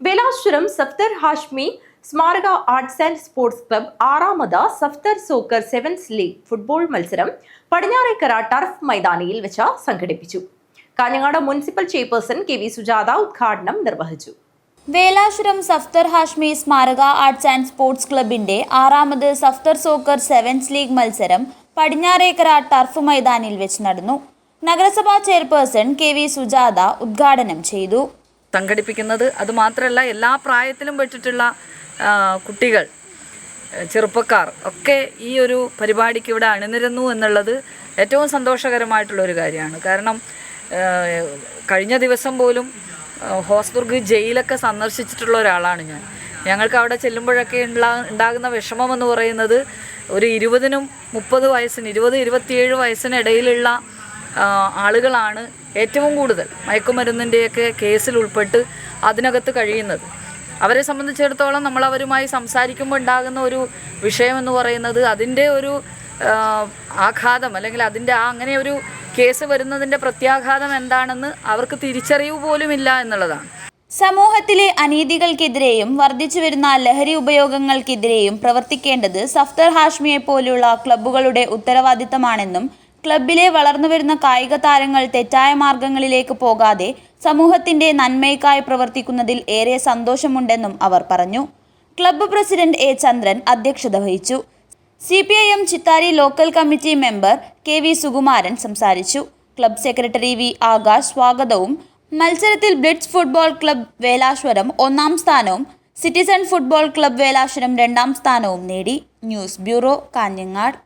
ബേലാശ്വരം സഫ്തർ ഹാഷ്മി സ്മാരക arts and sports club ആറാമത് Safdar soccer sevens league football മത്സരം പടിഞ്ഞാറേക്കര ടർഫ് മൈതാനിയിൽ വെച്ച് സംഘടിപ്പിച്ചു. Kanhangad municipal chairperson K V Sujatha ഉദ്ഘാടനം നിർവഹിച്ചു. വേലാശ്വരം സഫ്തർ ഹാഷ്മി സ്മാരക ആർട്സ് ആൻഡ് സ്പോർട്സ് ക്ലബിന്റെ ആറാമത് സഫ്തർ സോക്കർ സെവൻസ് ലീഗ് മത്സരം പടിഞ്ഞാറേക്കര ടർഫ് മൈതാനിൽ വെച്ച് നടന്നു. നഗരസഭാ ചെയർപേഴ്സൺ കെ വി സുജാത ഉദ്ഘാടനം ചെയ്തു. സംഘടിപ്പിക്കുന്നത്. അതുമാത്രമല്ല എല്ലാ പ്രായത്തിലും പെട്ടിട്ടുള്ള കുട്ടികൾ ചെറുപ്പക്കാർ ഒക്കെ ഈ ഒരു പരിപാടിക്ക് ഇവിടെ അണിനിരുന്നു എന്നുള്ളത് ഏറ്റവും സന്തോഷകരമായിട്ടുള്ള ഒരു കാര്യമാണ്. കാരണം കഴിഞ്ഞ ദിവസം പോലും ഹോസ്ദുർഗ് ജയിലൊക്കെ സന്ദർശിച്ചിട്ടുള്ള ഒരാളാണ് ഞാൻ. ഞങ്ങൾക്ക് അവിടെ ചെല്ലുമ്പോഴൊക്കെ ഉണ്ടാ ഉണ്ടാകുന്ന വിഷമം എന്ന് പറയുന്നത് ഒരു ഇരുപതിനും മുപ്പത് വയസ്സിന് ഇരുപത് ഇരുപത്തിയേഴ് വയസ്സിനിടയിലുള്ള ആളുകളാണ് ഏറ്റവും കൂടുതൽ മയക്കുമരുന്നിന്റെയൊക്കെ കേസിൽ ഉൾപ്പെട്ട് അതിനകത്ത് കഴിയുന്നത്. അവരെ സംബന്ധിച്ചിടത്തോളം നമ്മൾ അവരുമായി സംസാരിക്കുമ്പോൾ ഉണ്ടാകുന്ന ഒരു വിഷയമെന്ന് പറയുന്നത് അതിന്റെ ഒരു ആഘാതം അല്ലെങ്കിൽ അതിന്റെ ആ അങ്ങനെ ഒരു കേസ് വരുന്നതിന്റെ പ്രത്യാഘാതം എന്താണെന്ന് അവർക്ക് തിരിച്ചറിവ് പോലുമില്ല എന്നുള്ളതാണ്. സമൂഹത്തിലെ അനീതികൾക്കെതിരെയും വർദ്ധിച്ചുവരുന്ന ലഹരി ഉപയോഗങ്ങൾക്കെതിരെയും പ്രവർത്തിക്കേണ്ടത് സഫ്തർ ഹാഷ്മിയെ പോലുള്ള ക്ലബ്ബുകളുടെ ഉത്തരവാദിത്തമാണെന്നും ക്ലബിലെ വളർന്നുവരുന്ന കായിക താരങ്ങൾ തെറ്റായ മാർഗങ്ങളിലേക്ക് പോകാതെ സമൂഹത്തിന്റെ നന്മയ്ക്കായി പ്രവർത്തിക്കുന്നതിൽ ഏറെ സന്തോഷമുണ്ടെന്നും അവർ പറഞ്ഞു. ക്ലബ്ബ് പ്രസിഡന്റ് എ ചന്ദ്രൻ അധ്യക്ഷത വഹിച്ചു. C P I M Chithari local committee member K V Sukumaran സംസാരിച്ചു. ക്ലബ് സെക്രട്ടറി വി ആകാശ് സ്വാഗതവും. മത്സരത്തിൽ ബ്ലിറ്റ്സ് ഫുട്ബോൾ ക്ലബ് വേലാശ്വരം ഒന്നാം സ്ഥാനവും സിറ്റിസൺ ഫുട്ബോൾ ക്ലബ് വേലാശ്വരം രണ്ടാം സ്ഥാനവും നേടി. News bureau Kanhangad.